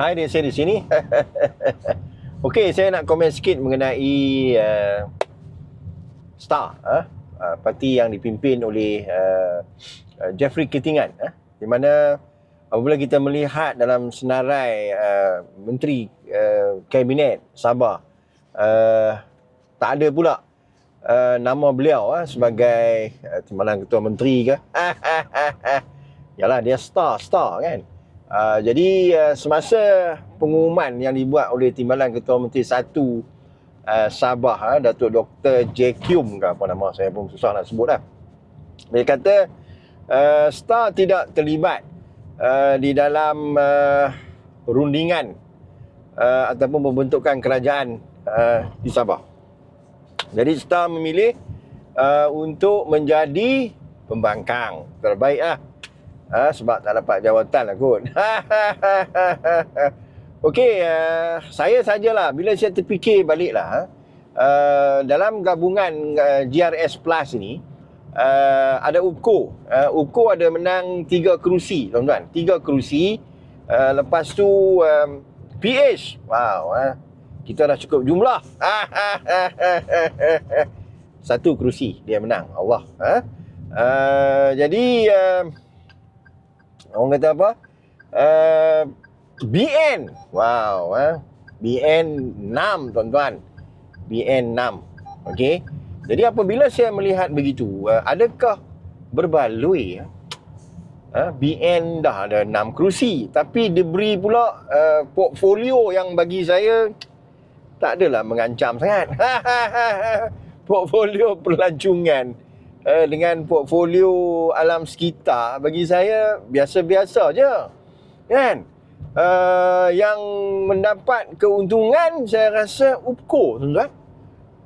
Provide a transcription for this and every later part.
Hai dia saya di sini. Okey, saya nak komen sikit mengenai uh, Star, uh, uh, parti yang dipimpin oleh uh, uh, Jeffrey Ketingan, uh, di mana apabila kita melihat dalam senarai uh, menteri uh, kabinet Sabah uh, tak ada pula uh, nama beliau uh, sebagai uh, timbalan ketua menteri ke. Yalah dia star star kan. Uh, jadi uh, semasa pengumuman yang dibuat oleh Timbalan Ketua Menteri Satu uh, Sabah, uh, Datuk Dr. J. Kium ke apa nama saya pun susah nak sebut lah. Dia kata uh, STAR tidak terlibat uh, di dalam uh, rundingan uh, ataupun pembentukan kerajaan uh, di Sabah. Jadi STAR memilih uh, untuk menjadi pembangkang terbaik lah. Ha, sebab tak dapat jawatan lah kot. Okey, uh, saya sajalah bila saya terfikir baliklah uh, dalam gabungan uh, GRS Plus ini uh, ada UPCO. Uh, UPCO ada menang tiga kerusi, tuan-tuan. Tiga kerusi. Uh, lepas tu um, PH. Wow, uh, kita dah cukup jumlah. Satu kerusi dia menang. Allah. Uh, uh, jadi uh, Orang kata apa? Uh, BN. Wow. Eh? BN 6 tuan-tuan. BN 6. Okey. Jadi apabila saya melihat begitu, uh, adakah berbaloi uh, BN dah ada 6 kerusi tapi diberi pula uh, portfolio yang bagi saya tak adalah mengancam sangat. portfolio pelancongan uh, dengan portfolio alam sekitar bagi saya biasa-biasa je. Kan? Uh, yang mendapat keuntungan saya rasa UPCO tuan-tuan.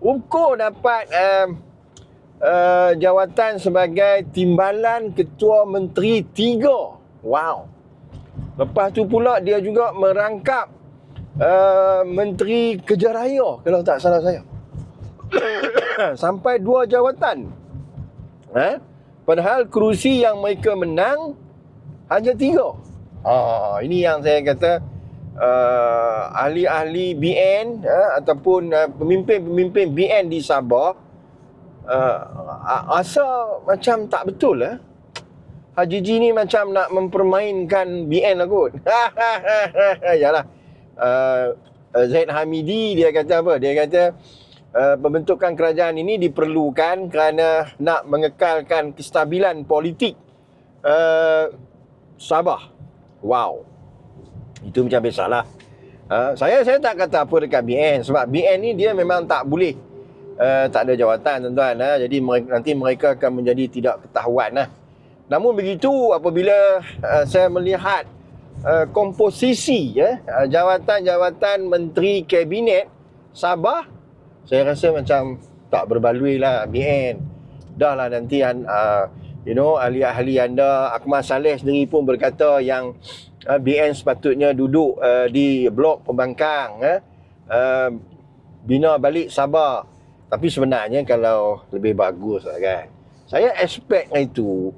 UPCO dapat uh, uh, jawatan sebagai timbalan ketua menteri tiga. Wow. Lepas tu pula dia juga merangkap uh, menteri kejaraya kalau tak salah saya. Sampai dua jawatan Eh? Padahal kerusi yang mereka menang hanya tiga. Ah, ini yang saya kata uh, ahli-ahli BN uh, ataupun uh, pemimpin-pemimpin BN di Sabah uh, asa macam tak betul eh. Haji Ji ni macam nak mempermainkan BN lah kot. Yalah. Uh, Zaid Hamidi dia kata apa? Dia kata uh, pembentukan kerajaan ini diperlukan kerana nak mengekalkan kestabilan politik uh, Sabah. Wow. Itu macam biasalah. Uh, saya saya tak kata apa dekat BN sebab BN ni dia memang tak boleh uh, tak ada jawatan tuan-tuan uh, jadi mereka, nanti mereka akan menjadi tidak ketahuan lah. Namun begitu apabila uh, saya melihat uh, komposisi ya uh, jawatan-jawatan menteri kabinet Sabah saya rasa macam tak berbaloi lah BN dah lah nanti uh, you know ahli-ahli anda Akmal Saleh sendiri pun berkata yang uh, BN sepatutnya duduk uh, di blok pembangkang uh, uh, bina balik Sabah. Tapi sebenarnya kalau lebih bagus lah kan. Saya expect itu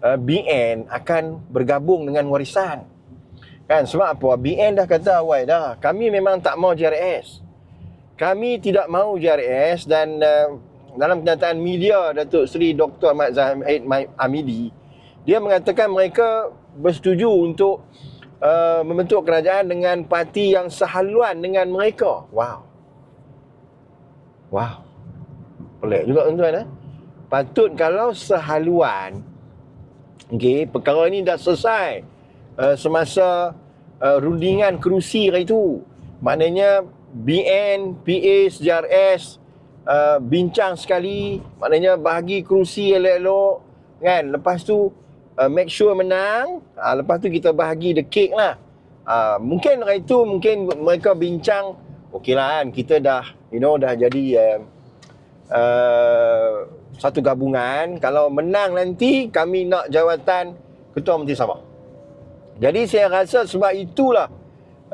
uh, BN akan bergabung dengan warisan. Kan sebab apa? BN dah kata awal dah. Kami memang tak mau JRS kami tidak mahu JRS dan uh, dalam kenyataan media Datuk Seri Dr. Ahmad Zahid Amidi dia mengatakan mereka bersetuju untuk uh, membentuk kerajaan dengan parti yang sehaluan dengan mereka. Wow. Wow. Pelik juga tuan-tuan eh. Patut kalau sehaluan okey, perkara ini dah selesai uh, semasa uh, rundingan kerusi hari itu. Maknanya BN, PA, SJRS uh, bincang sekali maknanya bahagi kerusi elok-elok kan? Lepas tu uh, make sure menang uh, lepas tu kita bahagi the cake lah. Uh, mungkin hari tu mungkin mereka bincang okey lah kan kita dah you know dah jadi uh, uh, satu gabungan. Kalau menang nanti kami nak jawatan ketua menteri Sabah. Jadi saya rasa sebab itulah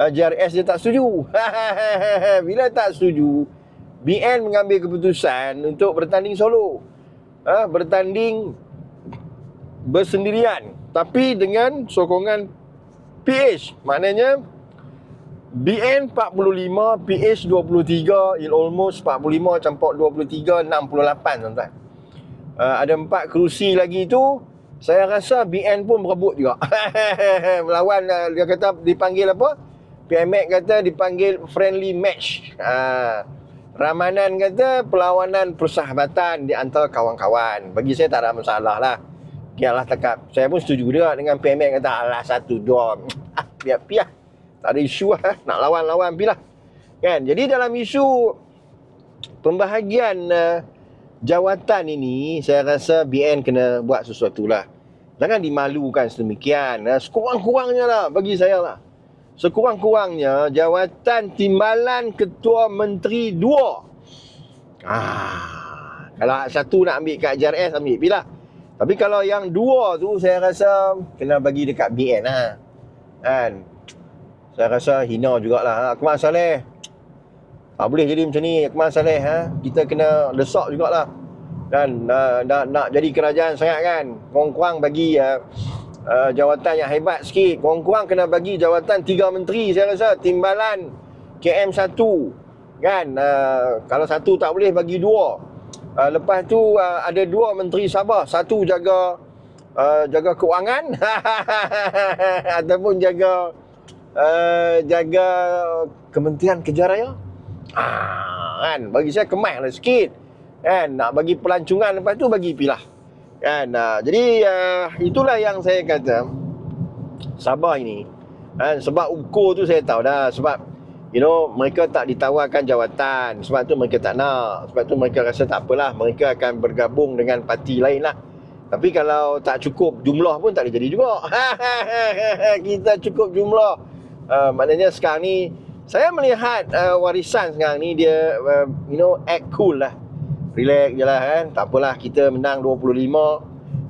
JRS dia tak setuju. Bila tak setuju, BN mengambil keputusan untuk bertanding solo. Uh, bertanding bersendirian tapi dengan sokongan PH. Maknanya BN 45, PH 23, Il Almost 45 campur 23, 68 tuan-tuan. Uh, ada empat kerusi lagi tu saya rasa BN pun berebut juga. Melawan dia kata dipanggil apa? PMX kata dipanggil friendly match. Uh, Ramanan kata perlawanan persahabatan di antara kawan-kawan. Bagi saya tak ada masalah lah. Biarlah tekap. Saya pun setuju juga dengan PMX kata alah satu dua. Ah, biar piah. Tak ada isu lah. Nak lawan-lawan pilah. Kan? Jadi dalam isu pembahagian uh, jawatan ini, saya rasa BN kena buat sesuatu lah. Jangan dimalukan sedemikian. Uh, sekurang-kurangnya lah bagi saya lah sekurang-kurangnya jawatan timbalan ketua menteri dua. Ah, kalau satu nak ambil kat JRS ambil pilah. Tapi kalau yang dua tu saya rasa kena bagi dekat BN lah. Kan? Saya rasa hina jugalah. Akmal Saleh. Tak boleh jadi macam ni Akmal Saleh. Ha? Kita kena lesak jugalah. Dan uh, nak, nak jadi kerajaan sangat kan. Kurang-kurang bagi uh, uh, jawatan yang hebat sikit. Kurang-kurang kena bagi jawatan tiga menteri saya rasa. Timbalan KM1. Kan? Uh, kalau satu tak boleh bagi dua. Uh, lepas tu uh, ada dua menteri Sabah. Satu jaga uh, jaga keuangan ataupun jaga uh, jaga Kementerian Kejaraya. Ah, kan bagi saya kemaslah sikit. Kan nak bagi pelancongan lepas tu bagi pilah. Kan? Uh, jadi uh, itulah yang saya kata. Sabah ini. Kan? Sebab ukur tu saya tahu dah. Sebab you know mereka tak ditawarkan jawatan. Sebab tu mereka tak nak. Sebab tu mereka rasa tak apalah. Mereka akan bergabung dengan parti lain lah. Tapi kalau tak cukup jumlah pun tak boleh jadi juga. Kita cukup jumlah. Uh, Maknanya sekarang ni Saya melihat uh, warisan sekarang ni Dia uh, you know act cool lah relax je lah kan tak apalah kita menang 25 uh,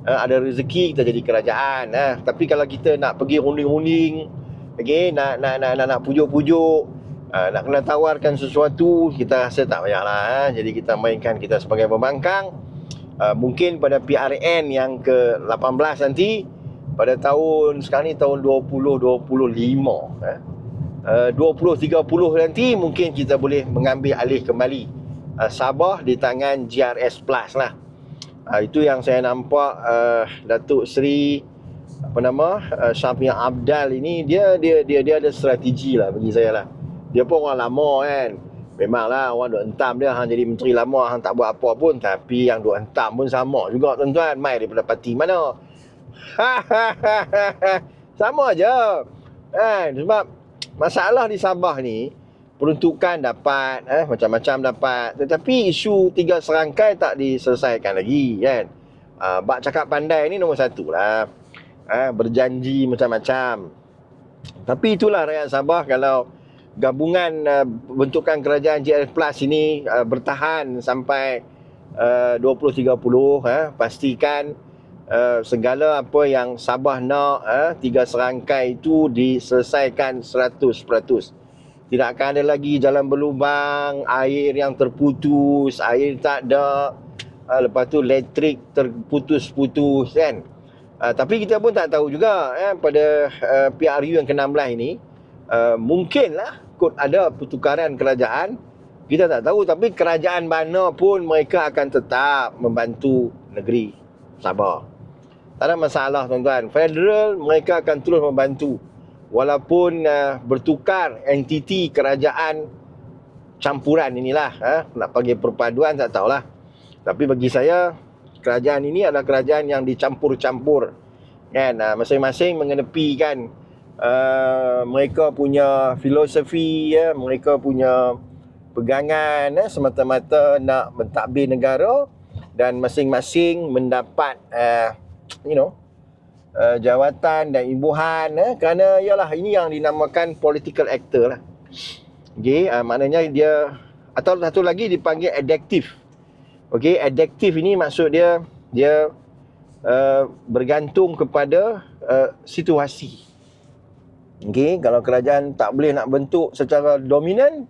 eh, ada rezeki kita jadi kerajaan uh. tapi kalau kita nak pergi runding-runding okay, nak, nak, nak, nak, nak pujuk-pujuk uh, nak kena tawarkan sesuatu kita rasa tak payah lah uh. jadi kita mainkan kita sebagai pembangkang uh, mungkin pada PRN yang ke-18 nanti pada tahun sekarang ni tahun 2025 uh. Uh, 20-30 nanti mungkin kita boleh mengambil alih kembali uh, Sabah di tangan GRS Plus lah. Uh, itu yang saya nampak uh, Datuk Seri apa nama uh, Syafiq Abdal ini dia dia dia dia ada strategi lah bagi saya lah. Dia pun orang lama kan. Memanglah orang duk entam dia hang jadi menteri lama hang tak buat apa pun tapi yang duk entam pun sama juga tuan-tuan mai daripada parti mana. sama aja. Kan sebab masalah di Sabah ni peruntukan dapat eh macam-macam dapat. Tetapi isu tiga serangkai tak diselesaikan lagi kan? Uh, bak cakap pandai ni nombor satu lah. Uh, berjanji macam-macam. Tapi itulah rakyat Sabah kalau gabungan uh, bentukan kerajaan JRF Plus ini uh, bertahan sampai uh, 2030 uh, pastikan uh, segala apa yang Sabah nak uh, tiga serangkai itu diselesaikan 100% tidak akan ada lagi jalan berlubang, air yang terputus, air tak ada. Uh, lepas tu elektrik terputus-putus kan. Uh, tapi kita pun tak tahu juga eh, pada uh, PRU yang ke-16 ini. Uh, mungkinlah kot ada pertukaran kerajaan. Kita tak tahu tapi kerajaan mana pun mereka akan tetap membantu negeri Sabah. Tak ada masalah tuan-tuan. Federal mereka akan terus membantu walaupun uh, bertukar entiti kerajaan campuran inilah uh, nak panggil perpaduan tak tahulah. Tapi bagi saya kerajaan ini adalah kerajaan yang dicampur-campur kan? Uh, masing-masing mengenepikan uh, mereka punya filosofi ya mereka punya pegangan uh, semata-mata nak mentadbir negara dan masing-masing mendapat uh, you know uh, jawatan dan imbuhan eh, kerana ialah ini yang dinamakan political actor lah. Okey, uh, maknanya dia atau satu lagi dipanggil adaptive. Okey, adaptive ini maksud dia dia uh, bergantung kepada uh, situasi. Okey, kalau kerajaan tak boleh nak bentuk secara dominan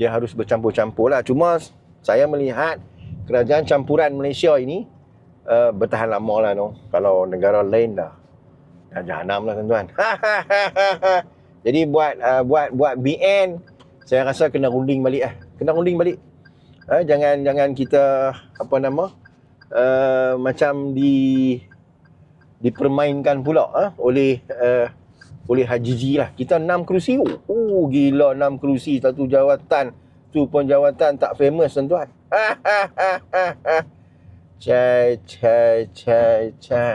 dia harus bercampur-campur lah. Cuma saya melihat kerajaan campuran Malaysia ini uh, bertahan lama lah no. Kalau negara lain dah dah jahanam lah tuan-tuan. Jadi buat uh, buat buat BN saya rasa kena runding balik ah. Kena runding balik. Ha, jangan jangan kita apa nama uh, macam di dipermainkan pula ha, oleh uh, oleh Haji Ji lah. Kita enam kerusi. Oh, gila enam kerusi satu jawatan. Tu pun jawatan tak famous tuan-tuan. छ छ छ छ।